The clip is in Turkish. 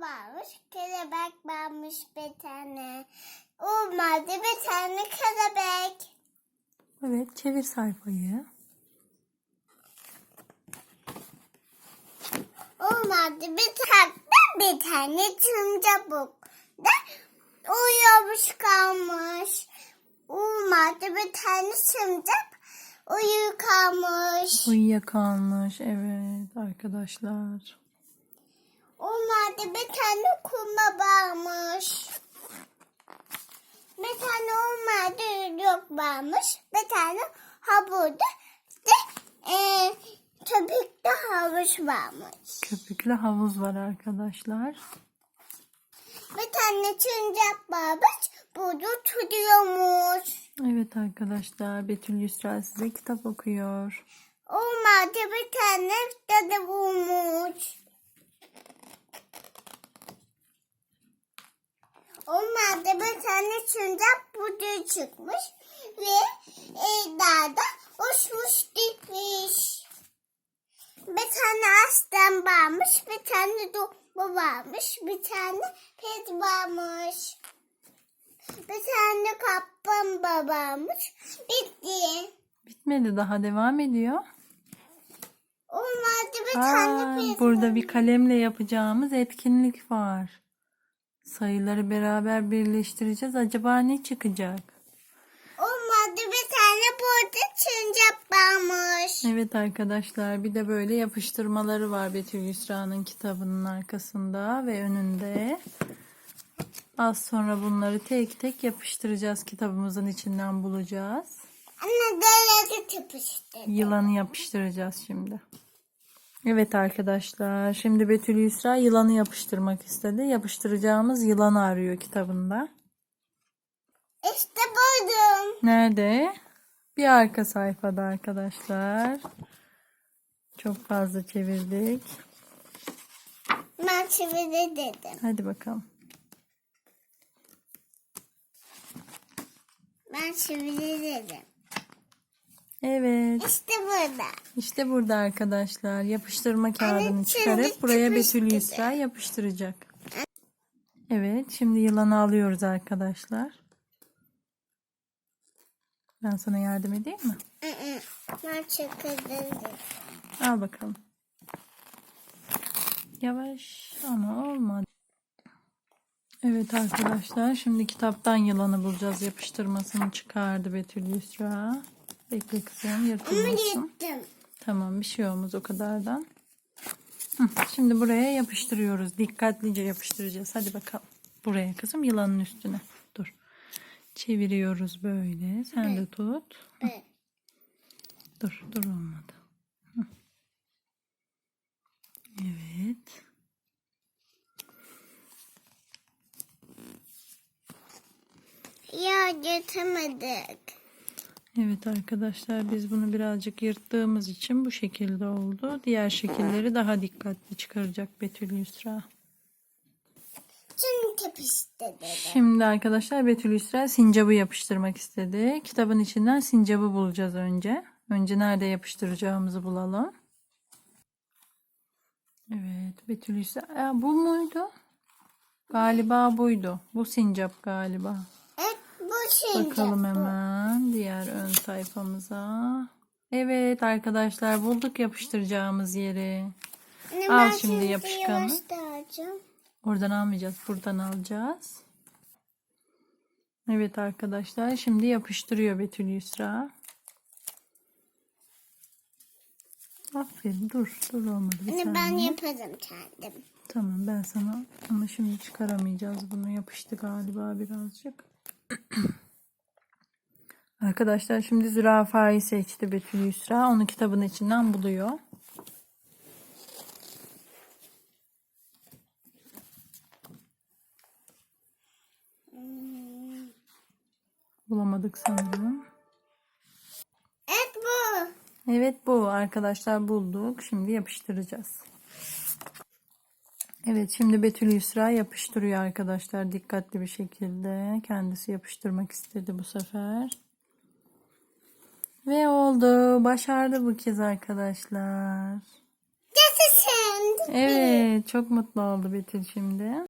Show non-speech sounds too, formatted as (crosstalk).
varmış. Kelebek varmış bir tane. Olmadı bir tane kelebek. Evet çevir sayfayı. Olmadı bir tane bir tane çıncabuk. Da uyuyormuş kalmış. Olmadı bir tane çıncap uyu kalmış. Uyuyakalmış. Evet arkadaşlar. Olmadı bir tane kuma varmış. Bir tane olmadı yok varmış. Bir tane havuda de e, köpükte havuç varmış. Köpüklü havuz var arkadaşlar. Bir tane çıncap varmış. Burada tutuyormuş. Evet arkadaşlar Betül Yusra size kitap okuyor. Olmadı bir tane dede bulmuş. Olmadı bir tane çıncap burada çıkmış ve e, dağda uçmuş gitmiş. Bir tane aslan varmış, bir tane dubu varmış, bir tane pet varmış. Bir tane kaplumbağa varmış. Bitti. Bitmedi daha devam ediyor. Olmadı bir Aa, tane pet burada bir kalemle yapacağımız etkinlik var. Sayıları beraber birleştireceğiz. Acaba ne çıkacak? Olmadı bir tane burada çıncap varmış. Evet arkadaşlar bir de böyle yapıştırmaları var Betül Yusra'nın kitabının arkasında ve önünde. Az sonra bunları tek tek yapıştıracağız kitabımızın içinden bulacağız. Anne derece çıpıştı. Yılanı yapıştıracağız şimdi. Evet arkadaşlar şimdi Betül Yusra yılanı yapıştırmak istedi. Yapıştıracağımız yılanı arıyor kitabında. İşte buldum. Nerede? Bir arka sayfada arkadaşlar. Çok fazla çevirdik. Ben çeviri dedim. Hadi bakalım. Ben çeviri dedim. Evet. İşte burada. İşte burada arkadaşlar. Yapıştırma kağıdını çıkarıp buraya Betül Yusra yapıştıracak. Evet. Şimdi yılanı alıyoruz arkadaşlar. Ben sana yardım edeyim mi? Ben dedim. Al bakalım. Yavaş ama olmadı. Evet arkadaşlar şimdi kitaptan yılanı bulacağız. Yapıştırmasını çıkardı Betül Yusra. Bekle kızım yırtılmasın. Tamam bir şey olmaz o kadardan. Hı, Şimdi buraya yapıştırıyoruz. Dikkatlice yapıştıracağız. Hadi bakalım. Buraya kızım yılanın üstüne. Dur. Çeviriyoruz böyle. Sen de tut. Evet. Dur, dur olmadı. Hı. Evet. Ya getirmedik. Evet arkadaşlar biz bunu birazcık yırttığımız için bu şekilde oldu. Diğer şekilleri daha dikkatli çıkaracak Betül Yusra. Şimdi arkadaşlar Betül Yusra sincabı yapıştırmak istedi. Kitabın içinden sincabı bulacağız önce. Önce nerede yapıştıracağımızı bulalım. Evet Betül Yusra. Aa, bu muydu? Galiba buydu. Bu sincap galiba. Evet bu şimdi. Bakalım hemen diğer ön sayfamıza. Evet arkadaşlar bulduk yapıştıracağımız yeri. Anne, Al şimdi yapışkanı. Oradan almayacağız. Buradan alacağız. Evet arkadaşlar şimdi yapıştırıyor Betül Yusra. Aferin dur dur olmadı bir Anne ben yaparım kendim. Tamam ben sana ama şimdi çıkaramayacağız bunu yapıştı galiba birazcık. (clears throat) Arkadaşlar şimdi zürafayı seçti Betül Yusra. Onu kitabın içinden buluyor. Bulamadık sanırım. Evet bu. Evet bu arkadaşlar bulduk. Şimdi yapıştıracağız. Evet şimdi Betül Yusra yapıştırıyor arkadaşlar dikkatli bir şekilde. Kendisi yapıştırmak istedi bu sefer. Ve oldu. Başardı bu kez arkadaşlar. Yaşasın. Evet çok mutlu oldu Betül şimdi.